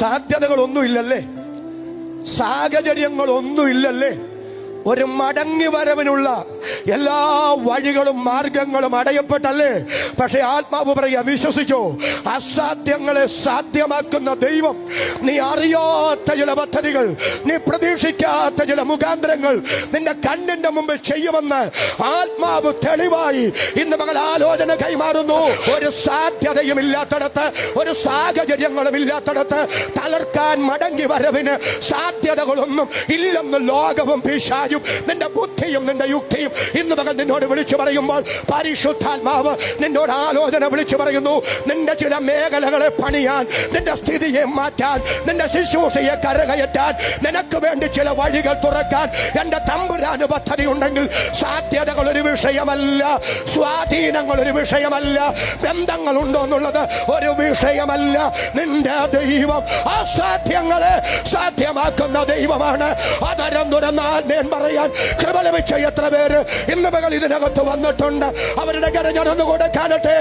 സാധ്യതകളൊന്നുമില്ലല്ലേ? സാഹചര്യങ്ങളൊന്നുമില്ലല്ലേ? ഒരു മടങ്ങി വരവിനുള്ള എല്ലാ വഴികളും മാർഗങ്ങളും അടയപ്പെട്ടല്ലേ? പക്ഷെ ആത്മാവ് പറയുക വിശ്വസിച്ചോ? അസാധ്യങ്ങളെ സാധ്യമാക്കുന്ന ദൈവം നീ അറിയാത്ത ചില പദ്ധതികൾ നീ പ്രതീക്ഷിക്കാത്ത ചില മുഖാന്തരങ്ങൾ നിന്റെ കണ്ണിന്റെ മുമ്പിൽ ചെയ്യുമെന്ന് ആത്മാവ് തെളിവായി ഇന്ന് മകൾ ആലോചന കൈമാറുന്നു. ഒരു സാധ്യതയും ഇല്ലാത്തടത്ത് ഒരു സാഹചര്യങ്ങളും ഇല്ലാത്തടത്ത് തളർക്കാൻ മടങ്ങി വരവിന് സാധ്യതകളൊന്നും ഇല്ലെന്ന് ലോകവും പിശാചും നിന്റെ ബുദ്ധിയും നിന്റെ യുക്തിയും ഇന്ന് മകൻ നിന്നോട് വിളിച്ചു പറയുമ്പോൾ പരിശുദ്ധാത്മാവ് നിന്നോട് ആലോചന വിളിച്ചു പറയുന്നു നിന്റെ ചില മേഖലകളെ പണിയാൻ നിന്റെ സ്ഥിതിയെ മാറ്റാൻ നിന്റെ ശുശ്രൂഷയെ കരകയറ്റാൻ നിനക്ക് വേണ്ടി ചില വഴികൾ തുറക്കാൻ എന്റെ തമ്പുരാന് പദ്ധതി ഉണ്ടെങ്കിൽ സാധ്യതകൾ ഒരു വിഷയമല്ല സ്വാധീനങ്ങൾ ഒരു വിഷയമല്ല ബന്ധങ്ങൾ ഉണ്ടോ എന്നുള്ളത് ഒരു വിഷയമല്ല. നിന്റെ ദൈവം അസാധ്യങ്ങളെ സാധ്യമാക്കുന്ന ദൈവമാണ്. അതരം തുറന്നാൽ ഞാൻ പറയാൻ കൃപ ലഭിച്ച എത്ര പേര് ഇന്ന് മകൾ ഇതിനകത്ത് വന്നിട്ടുണ്ട്. അവരുടെ കര ഞാനൊന്നുകൂടെ കാണട്ടെ.